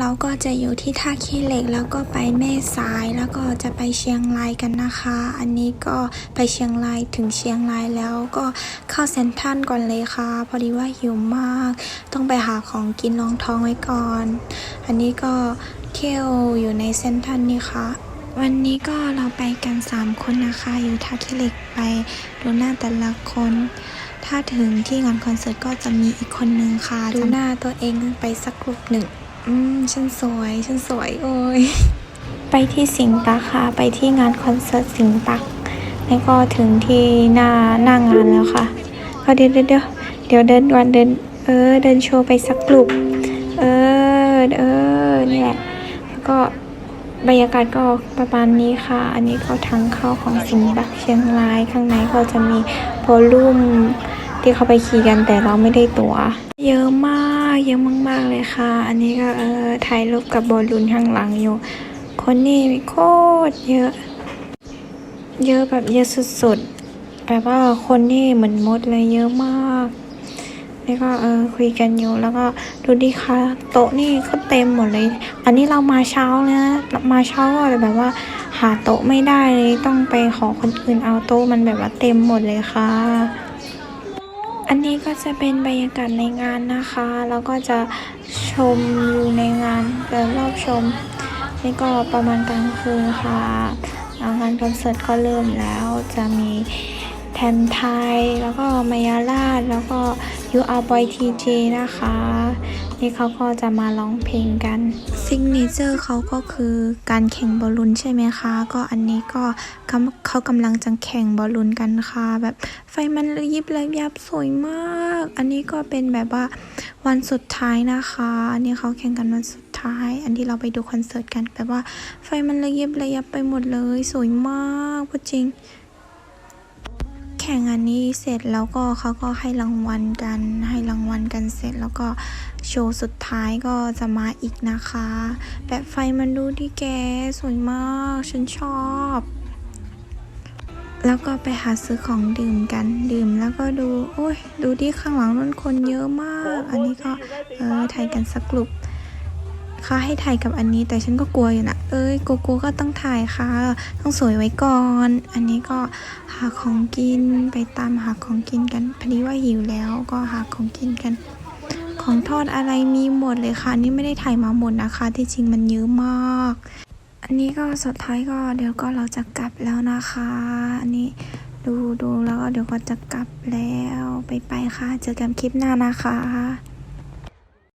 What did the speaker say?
เราก็จะอยู่ที่ท่าขี้เหล็กแล้วก็ไปแม่สายแล้วก็จะไปเชียงรายกันนะคะ อันนี้ก็ไปเชียงรายถึงเชียงรายแล้วก็เข้าเซ็นทรัลก่อนเลยค่ะ พอดีว่าหิวมาก ต้องไปหาของกินรองท้องไว้ก่อน อันนี้ก็เที่ยวอยู่ในเซ็นทรัลนี่ค่ะวันนี้ก็เราไปกัน 3 คนนะคะ อยู่ท่าขี้เหล็กไปดูหน้าแต่ละคน ถ้าถึงที่งานคอนเสิร์ตก็จะมีอีกคนนึงค่ะดูหน้าตัวเองไปสักกลุ่มหนึ่ง อืม ฉันสวย ฉันสวยโอ้ย ไปที่สิงห์ปักค่ะ ไปที่งานคอนเสิร์ตสิงห์ปัก แล้วก็ถึงที่หน้าหน้างานแล้วค่ะก็เดี๋ยวเดี๋ยวเดี๋ยวเดี๋ยวเดินวันเดิน เออ เดินโชว์ไปสักกลุ่ม เออ เออ นี่แหละ แล้วก็บรรยากาศก็ประมาณนี้ค่ะ อันนี้ก็ทางเข้าของสิงห์ปักเชียงราย ข้างในก็จะมีโพลุ่มที่เขาไปขี่กันแต่เราไม่ได้ตัว๋วเยอะมาก เยอะมากๆเลยค่ะ อันนี้ก็เออถ่ายรูปกับบอลลูนข้างหลังอยู่ คนนี่โคตรเยอะ เยอะแบบเยอะสุดๆแบบว่าคนนี่เหมือนมดเลยเยอะมากแล้วก็เออคุยกันอยู่แล้วก็ดูดิค่ะโต๊ะนี่ก็เต็มหมดเลย อันนี้เรามาเช้าเลยนะมาเช้าก็แบบว่า หาโต๊ะไม่ได้เลยต้องไปขอคนอื่นเอาโต๊ะมันแบบว่าเต็มหมดเลยค่ะ อันนี้ก็จะเป็นบรรยากาศในงานนะคะ แล้วก็จะชมอยู่ในงานเดินรอบชม นี่ก็ประมาณกลางคืนค่ะงานคอนเสิร์ตก็เริ่มแล้วจะมี ทนไทย แล้วก็มายาลาดแล้วก็ยูอาบอยทีเจนะคะ นี่เขาก็จะมาร้องเพลงกันซิงเนเจอร์เขาก็คือการแข่งบอลลูนใช่ไหมคะ ก็อันนี้ก็เขากำลังจะแข่งบอลลูนกันค่ะ แบบไฟมันระยิบระยับสวยมาก อันนี้ก็เป็นแบบว่าวันสุดท้ายนะคะ อันนี้เขาแข่งกันวันสุดท้าย อันที่เราไปดูคอนเสิร์ตกันแบบว่าไฟมันระยิบระยับไปหมดเลย สวยมากพูดจริง ข่งอันนี้เสร็จแล้วก็เขาก็ให้รางวัลกันให้รางวัลกันเสร็จแล้วก็โชว์สุดท้ายก็จะมาอีกนะคะ แบบไฟมันดูที่แกสวยมากฉันชอบ แล้วก็ไปหาซื้อของดื่มกันดื่มแล้วก็ดูโอ้ยดูที่ข้างหลังนั่นคนเยอะมาก อันนี้ก็เออถ่ายกันสักกลุ่ม เขาให้ถ่ายกับอันนี้แต่ฉันก็กลัวอยู่นะเอ้ยกลัวๆก็ต้องถ่ายค่ะ ต้องสวยไว้ก่อน อันนี้ก็หาของกินไปตามหาของกินกันพอดีว่าหิวแล้วก็หาของกินกัน ของทอดอะไรมีหมดเลยค่ะนนี่ไม่ได้ถ่ายมาหมดนะคะ ที่จริงมันเยอะมาก อันนี้ก็สุดท้ายก็เดี๋ยวก็เราจะกลับแล้วนะคะ อันนี้ดูดูแล้วก็เดี๋ยวก็จะกลับแล้วไปไปค่ะ เจอกันคลิปหน้านะคะ